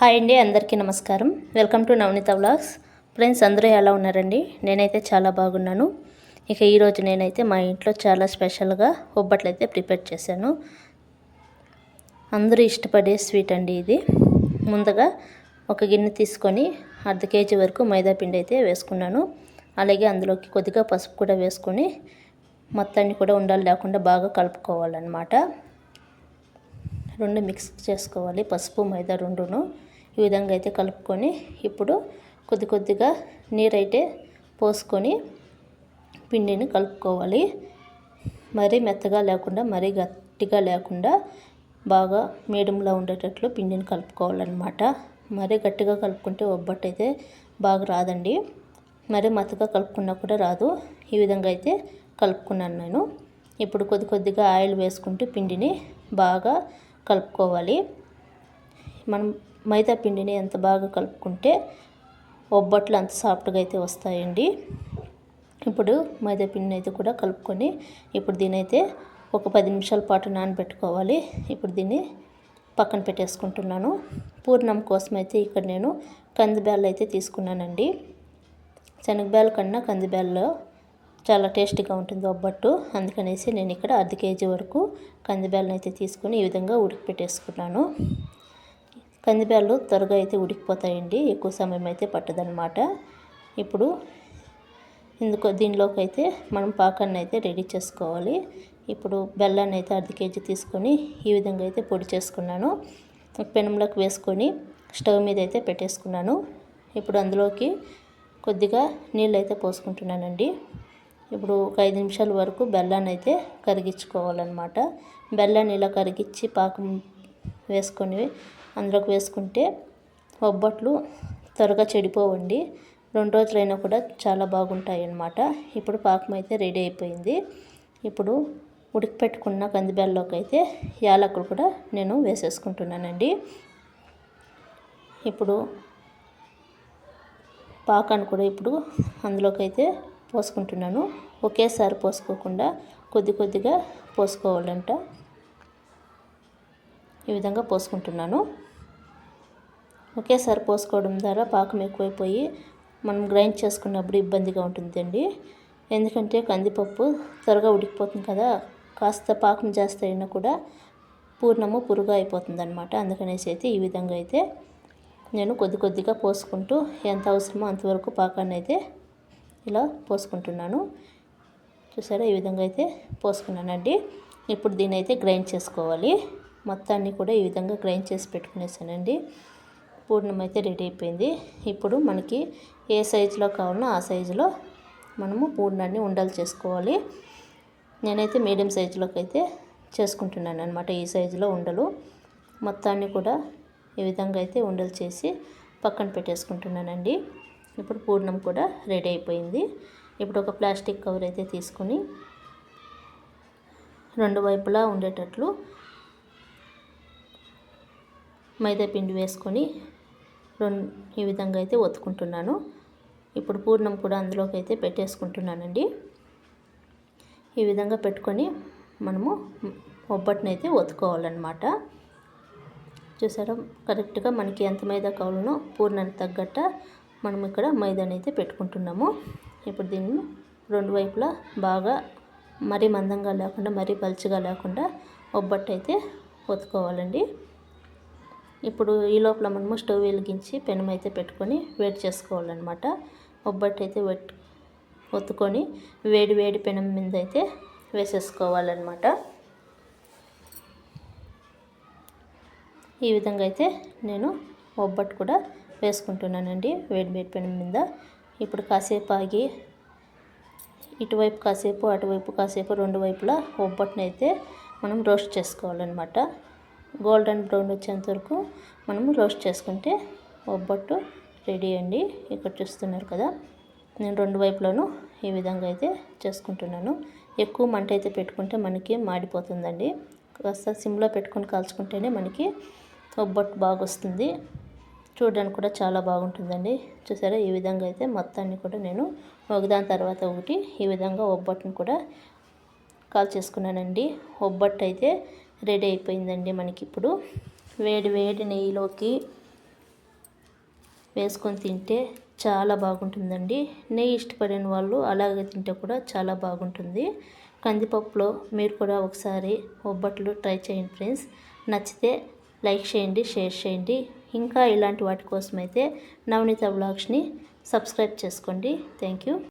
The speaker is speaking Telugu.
హాయ్ అండి అందరికీ నమస్కారం. Welcome to Navaneetha vlogs. Friends అందరూ ఎలా ఉన్నారండి? నేనైతే చాలా బాగున్నాను. ఇక ఈరోజు నేనైతే మా ఇంట్లో చాలా స్పెషల్గా ఒబ్బట్లు అయితే ప్రిపేర్ చేశాను. అందరూ ఇష్టపడే స్వీట్ అండి ఇది. ముందుగా ఒక గిన్నె తీసుకొని అర్ధ కేజీ వరకు మైదా పిండి అయితే వేసుకున్నాను. అలాగే అందులోకి కొద్దిగా పసుపు కూడా వేసుకొని మొత్తాన్ని కూడా ఉండాలి లేకుండా బాగా కలుపుకోవాలన్నమాట. రెండు మిక్స్ చేసుకోవాలి పసుపు మైదా రెండును. ఈ విధంగా అయితే కలుపుకొని ఇప్పుడు కొద్ది కొద్దిగా నీరైతే పోసుకొని పిండిని కలుపుకోవాలి. మరీ మెత్తగా లేకుండా మరీ గట్టిగా లేకుండా బాగా మీడియంలో ఉండేటట్లు పిండిని కలుపుకోవాలన్నమాట. మరీ గట్టిగా కలుపుకుంటే ఒబ్బట్టు అయితే బాగా రాదండి. మరీ మెత్తగా కలుపుకున్నా కూడా రాదు. ఈ విధంగా అయితే కలుపుకున్నాను నేను. ఇప్పుడు కొద్ది కొద్దిగా ఆయిల్ వేసుకుంటూ పిండిని బాగా కలుపుకోవాలి. మనం మైదా పిండిని ఎంత బాగా కలుపుకుంటే ఒబ్బట్లు అంత సాఫ్ట్గా అయితే వస్తాయండి. ఇప్పుడు మైదా పిండిని అయితే కూడా కలుపుకొని ఇప్పుడు దీని అయితే ఒక పది నిమిషాల పాటు నానబెట్టుకోవాలి. ఇప్పుడు దీన్ని పక్కన పెట్టేసుకుంటున్నాను. పూర్ణం కోసం అయితే ఇక్కడ నేను కందిబ్యాళ్ళు అయితే తీసుకున్నానండి. శనగబ్యాల కన్నా కందిబ్యాల్లో చాలా టేస్టీగా ఉంటుంది ఒబ్బట్టు. అందుకనేసి నేను ఇక్కడ అర్ధ కేజీ వరకు కందిబ్యాలను అయితే తీసుకొని ఈ విధంగా ఉడికి పెట్టేసుకున్నాను కందిబ్యాళ్ళు త్వరగా అయితే ఉడికిపోతాయండి. ఎక్కువ సమయం అయితే పట్టదనమాట ఇప్పుడు ఇందుకు దీనిలోకి అయితే మనం పాకాన్ని అయితే రెడీ చేసుకోవాలి. ఇప్పుడు బెల్లాన్ని అయితే అర్ధ కేజీ తీసుకొని ఈ విధంగా అయితే పొడి చేసుకున్నాను. పెనంలోకి వేసుకొని స్టవ్ మీద అయితే పెట్టేసుకున్నాను. ఇప్పుడు అందులోకి కొద్దిగా నీళ్ళు అయితే పోసుకుంటున్నానండి. ఇప్పుడు ఒక ఐదు నిమిషాల వరకు బెల్లాన్ని అయితే కరిగించుకోవాలన్నమాట. బెల్లాన్ని ఇలా కరిగించి పాకం వేసుకొని అందులోకి వేసుకుంటే బొబ్బట్లు త్వరగా చెడిపోవండి. రెండు రోజులైనా కూడా చాలా బాగుంటాయి అన్నమాట ఇప్పుడు పాకం అయితే రెడీ అయిపోయింది. ఇప్పుడు ఉడికిపెట్టుకున్న కందిబెల్లోకి అయితే యాలకులు కూడా నేను వేసేసుకుంటున్నానండి. ఇప్పుడు పాకాన్ని కూడా ఇప్పుడు అందులోకి అయితే పోసుకుంటున్నాను. ఒకేసారి పోసుకోకుండా కొద్ది కొద్దిగా పోసుకోవాలంట. ఈ విధంగా పోసుకుంటున్నాను. ఒకేసారి పోసుకోవడం ద్వారా పాకం ఎక్కువైపోయి మనం గ్రైండ్ చేసుకున్నప్పుడు ఇబ్బందిగా ఉంటుందండి. ఎందుకంటే కందిపప్పు త్వరగా ఉడికిపోతుంది కదా కాస్త పాకం జాస్తి అయినా కూడా పూర్ణము పురుగా అయిపోతుంది అనమాట అందుకనేసి అయితే ఈ విధంగా అయితే నేను కొద్ది కొద్దిగా పోసుకుంటూ ఎంత అవసరమో అంతవరకు పాకాన్ని అయితే ఇలా పోసుకుంటున్నాను. చూసారా? ఈ విధంగా అయితే పోసుకున్నానండి. ఇప్పుడు దీన్ని అయితే గ్రైండ్ చేసుకోవాలి. మొత్తాన్ని కూడా ఈ విధంగా గ్రైండ్ చేసి పెట్టుకునేసానండి. పూర్ణం అయితే రెడీ అయిపోయింది. ఇప్పుడు మనకి ఏ సైజులో కావాలనో ఆ సైజులో మనము పూర్ణాన్ని ఉండలు చేసుకోవాలి. నేనైతే మీడియం సైజులోకి అయితే చేసుకుంటున్నాను అనమాట ఈ సైజులో ఉండలు. మొత్తాన్ని కూడా ఈ విధంగా అయితే ఉండలు చేసి పక్కన పెట్టేసుకుంటున్నానండి. ఇప్పుడు పూర్ణం కూడా రెడీ అయిపోయింది. ఇప్పుడు ఒక ప్లాస్టిక్ కవర్ అయితే తీసుకొని రెండు వైపులా ఉండేటట్లు మైదా పిండి వేసుకొని రెండు ఈ విధంగా అయితే ఒత్తుకుంటున్నాను. ఇప్పుడు పూర్ణం కూడా అందులోకి అయితే పెట్టేసుకుంటున్నానండి. ఈ విధంగా పెట్టుకొని మనము ఒబ్బట్టునైతే ఒత్తుకోవాలన్నమాట. చూసారా? కరెక్ట్గా మనకి ఎంత మైదా కావాలనో పూర్ణానికి తగ్గట్ట మనం ఇక్కడ మైదాని అయితే పెట్టుకుంటున్నాము. ఇప్పుడు దీన్ని రెండు వైపులా బాగా మరీ మందంగా లేకుండా మరీ పలుచగా లేకుండా ఒబ్బట్టు అయితే ఒత్తుకోవాలండి. ఇప్పుడు ఈ లోపల మనము స్టవ్ వెలిగించి పెనం అయితే పెట్టుకొని వేడి చేసుకోవాలన్నమాట. ఒబ్బట్టు అయితే వెట్ ఒత్తుకొని వేడి వేడి పెనం మీద అయితే వేసేసుకోవాలన్నమాట. ఈ విధంగా అయితే నేను ఒబ్బట్టు కూడా వేసుకుంటున్నానండి వేడి వేడి పెనం మీద. ఇప్పుడు కాసేపు ఆగి ఇటువైపు కాసేపు అటువైపు కాసేపు రెండు వైపులా ఒబ్బట్టుని అయితే మనం రోస్ట్ చేసుకోవాలన్నమాట. గోల్డెన్ బ్రౌన్ వచ్చేంత వరకు మనము రోస్ట్ చేసుకుంటే ఒబ్బట్టు రెడీ అండి. ఇక్కడ చూస్తున్నారు కదా నేను రెండు వైపులను ఈ విధంగా అయితే చేసుకుంటున్నాను. ఎక్కువ మంట అయితే పెట్టుకుంటే మనకి మాడిపోతుందండి. కాస్త సిమ్లో పెట్టుకొని కాల్చుకుంటేనే మనకి ఒబ్బట్టు బాగా వస్తుంది చూడడానికి కూడా చాలా బాగుంటుందండి. చూసారా ఈ విధంగా అయితే మొత్తాన్ని కూడా నేను ఒకదాని తర్వాత ఒకటి ఈ విధంగా ఒబ్బట్టును కూడా కాల్ చేసుకున్నానండి ఒబ్బట్టు అయితే రెడీ అయిపోయిందండి మనకి ఇప్పుడు వేడి వేడి నెయ్యిలోకి వేసుకొని తింటే చాలా బాగుంటుందండి. నెయ్యి ఇష్టపడిన వాళ్ళు అలాగే తింటే కూడా చాలా బాగుంటుంది. కందిపప్పులో మీరు కూడా ఒకసారి ఒబ్బట్లు ట్రై చేయండి ఫ్రెండ్స్. నచ్చితే లైక్ చేయండి షేర్ చేయండి. ఇంకా ఇలాంటి వాటి కోసం అయితే నవనీత బ్లాగ్స్ని సబ్స్క్రైబ్ చేసుకోండి. Thank you.